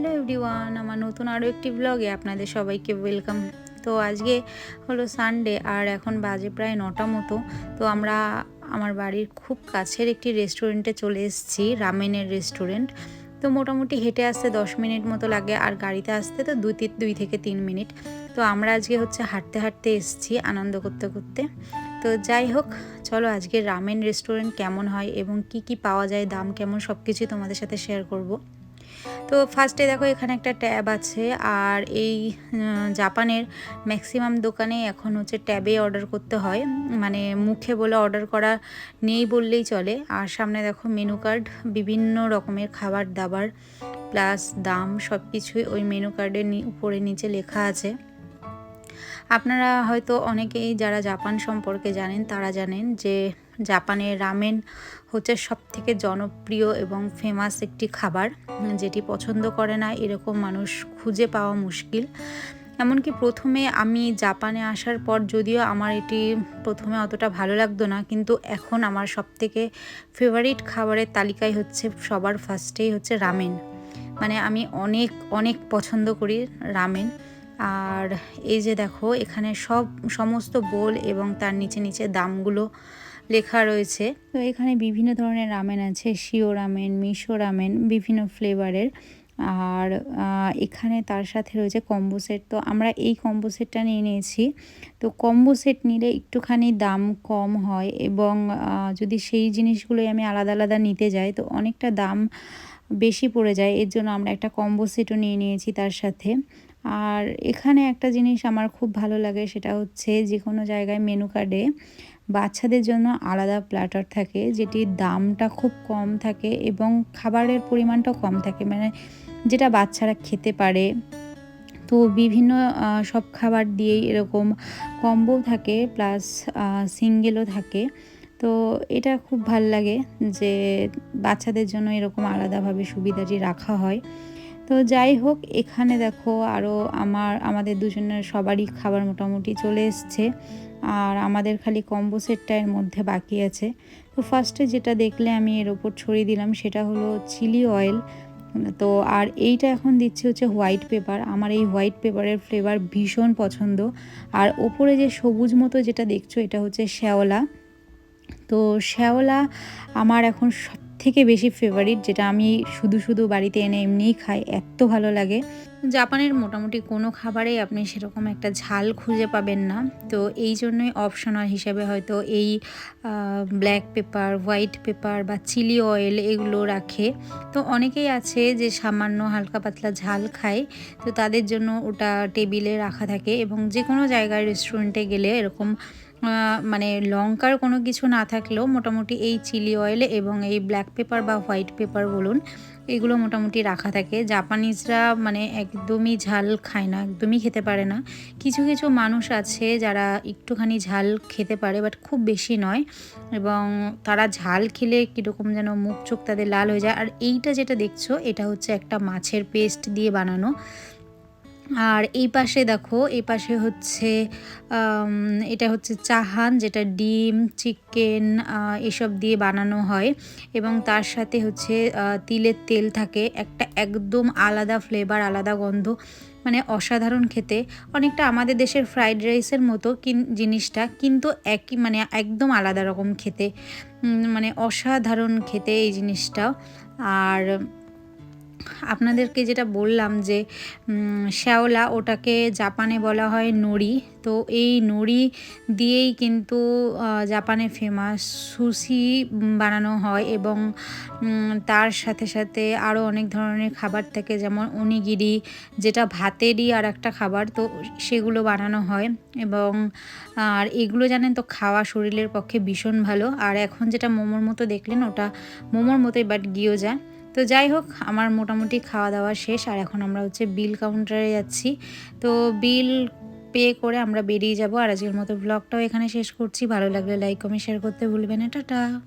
Hello everyone, আমার নতুন আরও একটি ব্লগে আপনাদের সবাইকে ওয়েলকাম তো আজকে হলো সানডে আর এখন বাজে প্রায় নটা মতো। তো আমরা আমার বাড়ির খুব কাছের একটি রেস্টুরেন্টে চলে এসেছি, রামেনের রেস্টুরেন্ট তো মোটামুটি হেঁটে আসতে দশ মিনিট মতো লাগে আর গাড়িতে আসতে তো দুই তিন দুই থেকে তিন মিনিট। তো আমরা আজকে হচ্ছে হাঁটতে হাঁটতে এসেছি আনন্দ করতে করতে। তো যাই হোক, চলো আজকে রামেন রেস্টুরেন্ট কেমন হয় এবং কি কি পাওয়া যায়, দাম কেমন সব কিছুই তোমাদের সাথে শেয়ার করব। তো ফার্স্টে দেখো এখানে একটা ট্যাব আছে আর এই জাপানের ম্যাক্সিমাম দোকানে এখন হচ্ছে ট্যাবে অর্ডার করতে হয়। মানে মুখে বলে অর্ডার করা নেই বললেই চলে। আর সামনে দেখো মেনু কার্ড বিভিন্ন রকমের খাবার দাবার প্লাস দাম সব কিছুই ওই মেনু কার্ডের উপরে নিচে লেখা আছে। আপনারা হয়তো অনেকেই যারা জাপান সম্পর্কে জানেন, তারা জানেন যে জাপানের রামেন হচ্ছে সব থেকে জনপ্রিয় এবং ফেমাস একটি খাবার, যেটি পছন্দ করে না, এরকম মানুষ খুঁজে পাওয়া মুশকিল। এমনকি প্রথমে আমি জাপানে আসার পর যদিও আমার এটি প্রথমে অতটা ভালো লাগতো না, কিন্তু এখন আমার সব থেকে ফেভারিট খাবারের তালিকায় হচ্ছে, সবার ফার্স্টেই হচ্ছে রামেন। মানে আমি অনেক অনেক পছন্দ করি রামেন। আর এই যে দেখো, এখানে সব, সমস্ত বোল এবং তার নিচে নিচে দামগুলো লেখা রয়েছে। তো এখানে বিভিন্ন ধরনের রামেন আছে, শিও রামেন, মিশো রামেন, বিভিন্ন ফ্লেভারের। আর এখানে তার সাথে রয়েছে কম্বো সেট। তো আমরা এই কম্বো সেটটা নিয়ে নিয়েছি। তো কম্বো সেট নিলে একটুখানি দাম কম হয় এবং যদি সেই জিনিসগুলোই আমি আলাদা আলাদা নিতে যাই, তো অনেকটা দাম বেশি পড়ে যায়। এর জন্য আমরা একটা কম্বো সেটও নিয়ে নিয়েছি তার সাথে। আর এখানে একটা জিনিস আমার খুব ভালো লাগে, সেটা হচ্ছে যে কোনো জায়গায় মেনু কার্ডে বাচ্চাদের জন্য আলাদা প্ল্যাটার থাকে, যেটির দামটা খুব কম থাকে এবং খাবারের পরিমাণটাও কম থাকে। মানে যেটা বাচ্চারা খেতে পারে। তো বিভিন্ন সব খাবার দিয়েই এরকম কম্বো থাকে প্লাস সিঙ্গেলও থাকে। তো এটা খুব ভালো লাগে যে বাচ্চাদের জন্য এরকম আলাদাভাবে সুবিধাটি রাখা হয়। তো যাই হোক, এখানে দেখো আরও আমার, আমাদের দুজনের সবারই খাবার মোটামুটি চলে এসছে। আর আমাদের খালি কম্বো সেটটা এর মধ্যে বাকি আছে। তো ফার্স্টে যেটা দেখলে আমি এর ওপর ছড়িয়ে দিলাম, সেটা হলো চিলি অয়েল। তো আর এইটা এখন দিচ্ছি হচ্ছে হোয়াইট পেপার। আমার এই হোয়াইট পেপারের ফ্লেভার ভীষণ পছন্দ। আর ওপরে যে সবুজ মতো যেটা দেখছ, এটা হচ্ছে শ্যাওলা। তো শ্যাওলা আমার এখন সব থেকে বেশি ফেভারিট যেটা আমি শুধু শুধু বাড়িতে এনে এমনিই খাই এত ভালো লাগে। জাপানের মোটামুটি কোনো খাবারেই আপনি সেরকম একটা ঝাল খুঁজে পাবেন না। তো এই জন্যই অপশনাল হিসেবে হয়তো এই ব্ল্যাক পেপার হোয়াইট পেপার বা চিলি অয়েল এগুলো রাখে। তো অনেকেই আছে যে সামান্য হালকা পাতলা ঝাল খায়। তো তাদের জন্য ওটা টেবিলে রাখা থাকে এবং যে কোনো জায়গায় রেস্টুরেন্টে গেলে এরকম মানে লঙ্কার কোনো কিছু না থাকলেও মোটামুটি এই চিলি অয়েল এবং এই ব্ল্যাক পেপার বা হোয়াইট পেপার বলুন, এগুলো মোটামুটি রাখা থাকে। জাপানিজরা মানে একদমই ঝাল খায় না, একদমই খেতে পারে না। কিছু কিছু মানুষ আছে যারা একটুখানি ঝাল খেতে পারে বাট খুব বেশি নয়। এবং তারা ঝাল খেলে কীরকম যেন মুখ চোখ তাদের লাল হয়ে যায়। আর এইটা যেটা দেখছ, এটা হচ্ছে একটা মাছের পেস্ট দিয়ে বানানো। আর এই পাশে দেখো, এই পাশে হচ্ছে এটা হচ্ছে চাহান, যেটা ডিম, চিকেন এসব দিয়ে বানানো হয়। এবং তার সাথে হচ্ছে তিলের তেল থাকে। একটা একদম আলাদা ফ্লেভার আলাদা গন্ধ মানে অসাধারণ খেতে। অনেকটা আমাদের দেশের ফ্রাইড রাইসের মতো জিনিসটা, কিন্তু একই মানে একদম আলাদা রকম খেতে। মানে অসাধারণ খেতে এই জিনিসটা। আর আপনাদেরকে যেটা বললাম যে শ্যাওলা ওটাকে জাপানে বলা হয় নড়ি। তো এই নড়ি দিয়েই কিন্তু জাপানে ফেমাস সুশি বানানো হয় এবং তার সাথে সাথে আরও অনেক ধরনের খাবার থাকে, যেমন অনিগিরি যেটা ভাতেরই আর একটা খাবার, তো সেগুলো বানানো হয়। এবং, আর এগুলো জানেন তো, খাওয়া শরীরের পক্ষে ভীষণ ভালো। আর এখন যেটা মোমোর মতো দেখলেন, ওটা মোমোর মতোই বাট গিয়েও যায় তো যাই হোক, আমার মোটামুটি খাওয়া দাওয়া শেষ। আর এখন আমরা হচ্ছে বিল কাউন্টারে যাচ্ছি। তো বিল পে করে আমরা বেরিয়ে যাব। আর আজকের মতো ব্লগটাও এখানে শেষ করছি। ভালো লাগলে লাইক কমেন্ট শেয়ার করতে ভুলবেন না। টাটা!